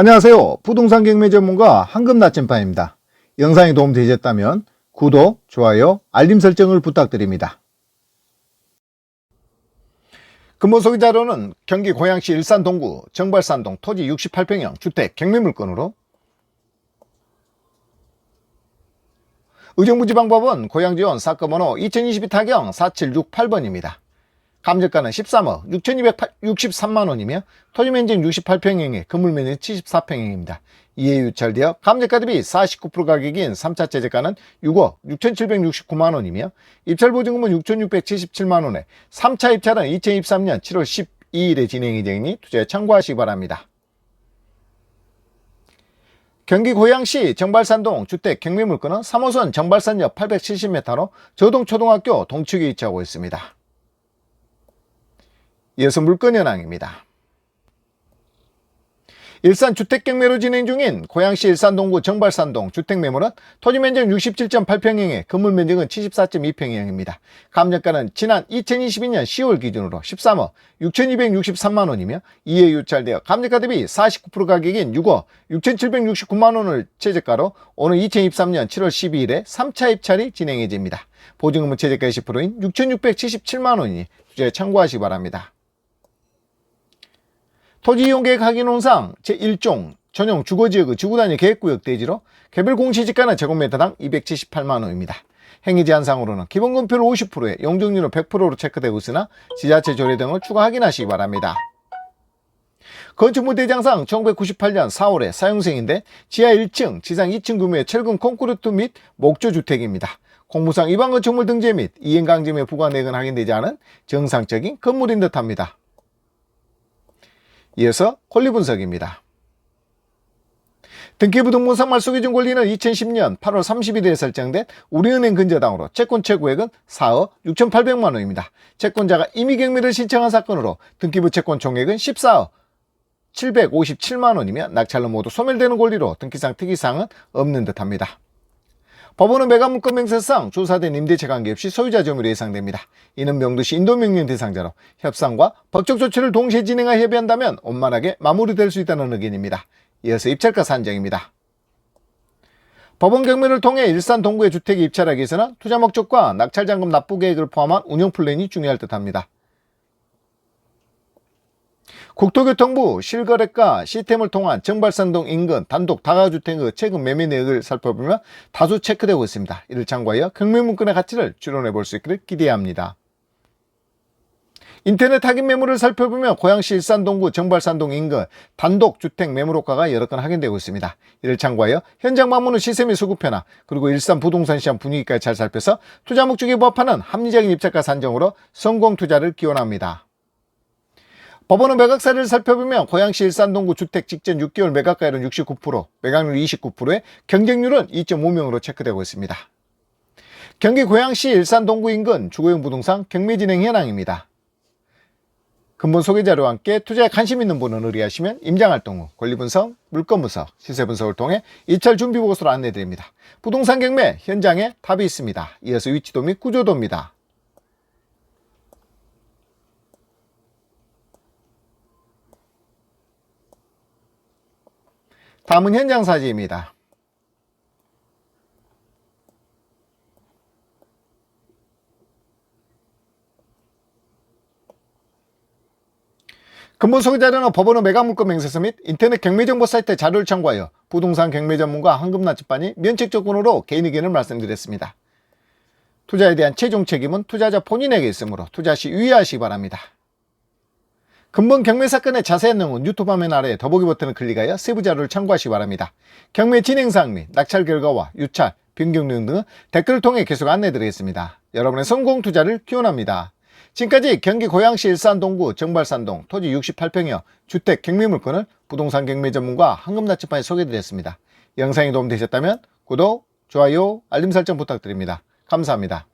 안녕하세요. 부동산 경매 전문가 황금 나침반입니다. 영상이 도움되셨다면 구독, 좋아요, 알림 설정을 부탁드립니다. 근본 소개 자료는 경기 고양시 일산 동구 정발산동 토지 68평형 주택 경매 물건으로 의정부 지방법원 고양지원 사건번호 2022 타경 4768번입니다. 감정가는 13억 6,263만원이며 토지면적 68평형에 건물면적 74평형입니다. 이에 유찰되어 감정가 대비 49% 가격인 3차 최저가는 6억 6,769만원이며 입찰보증금은 6,677만원에 3차 입찰은 2023년 7월 12일에 진행 예정이니 투자에 참고하시기 바랍니다. 경기 고양시 정발산동 주택 경매물건은 3호선 정발산역 870m로 저동초등학교 동측에 위치하고 있습니다. 이어서 물건 현황입니다. 일산 주택경매로 진행 중인 고양시 일산동구 정발산동 주택매물은 토지면적 67.8평형에 건물면적은 74.2평형입니다. 감정가는 지난 2022년 10월 기준으로 13억 6,263만원이며 이에 유찰되어 감정가 대비 49% 가격인 6억 6,769만원을 최저가로 오늘 2023년 7월 12일에 3차 입찰이 진행해집니다. 보증금은 최저가 20%인 6,677만원이니 투자에 참고하시기 바랍니다. 토지이용계획 확인원상 제1종 전용 주거지역의 지구단위 계획구역 대지로 개별 공시지가는 제곱미터당 278만원입니다. 행위제한상으로는 기본금표를 50%에 용적률은 100%로 체크되고 있으나 지자체 조례 등을 추가 확인하시기 바랍니다. 건축물 대장상 1998년 4월에 사용생인데 지하 1층, 지상 2층 규모의 철근 콘크리트 및 목조주택입니다. 공무상 일반 건축물 등재 및 이행강점의 부과 내역은 확인되지 않은 정상적인 건물인 듯합니다. 이어서 권리 분석입니다. 등기부 등본상 말소기준 권리는 2010년 8월 30일에 설정된 우리은행 근저당으로 채권 최고액은 4억 6,800만 원입니다. 채권자가 임의 경매를 신청한 사건으로 등기부 채권 총액은 14억 757만 원이며 낙찰로 모두 소멸되는 권리로 등기상 특이사항은 없는 듯합니다. 법원은 매각물건 명세상 조사된 임대차 관계없이 소유자 점유로 예상됩니다. 이는 명도시 인도명령 대상자로 협상과 법적 조치를 동시에 진행하여 협의한다면 원만하게 마무리될 수 있다는 의견입니다. 이어서 입찰가 산정입니다. 법원 경매를 통해 일산 동구의 주택에 입찰하기 위해서는 투자 목적과 낙찰자금 납부 계획을 포함한 운영 플랜이 중요할 듯합니다. 국토교통부 실거래가 시스템을 통한 정발산동 인근 단독 다가주택의 최근 매매 내역을 살펴보면 다수 체크되고 있습니다. 이를 참고하여 경매문건의 가치를 추론해 볼 수 있기를 기대합니다. 인터넷 확인 매물을 살펴보면 고양시 일산동구 정발산동 인근 단독 주택 매물 호가가 여러 건 확인되고 있습니다. 이를 참고하여 현장 방문 후 시세 및 수급 변화 그리고 일산 부동산 시장 분위기까지 잘 살펴서 투자 목적에 부합하는 합리적인 입찰가 산정으로 성공 투자를 기원합니다. 법원은 매각사를 살펴보면 고양시 일산동구 주택 직전 6개월 매각가율은 69%, 매각률 29%에 경쟁률은 2.5명으로 체크되고 있습니다. 경기 고양시 일산동구 인근 주거용 부동산 경매 진행 현황입니다. 근본 소개 자료와 함께 투자에 관심 있는 분은 의뢰하시면 임장활동 후 권리분석, 물건분석, 시세분석을 통해 입찰 준비 보고서를 안내드립니다. 부동산 경매 현장에 답이 있습니다. 이어서 위치도 및 구조도입니다. 다음은 현장 사진입니다. 근본 소개 자료는 법원의 매각물건 명세서 및 인터넷 경매정보 사이트 자료를 참고하여 부동산 경매 전문가 황금나침반이 면책 조건으로 개인 의견을 말씀드렸습니다. 투자에 대한 최종 책임은 투자자 본인에게 있으므로 투자 시 유의하시기 바랍니다. 근본 경매 사건의 자세한 내용은 유튜브 화면 아래 더보기 버튼을 클릭하여 세부 자료를 참고하시기 바랍니다. 경매 진행 사항 및 낙찰 결과와 유찰, 변경 등은 댓글을 통해 계속 안내드리겠습니다. 여러분의 성공 투자를 기원합니다. 지금까지 경기 고양시 일산 동구 정발산동 토지 68평형 주택 경매 물건을 부동산 경매 전문가 황금나치판에 소개해드렸습니다. 영상이 도움되셨다면 구독, 좋아요, 알림 설정 부탁드립니다. 감사합니다.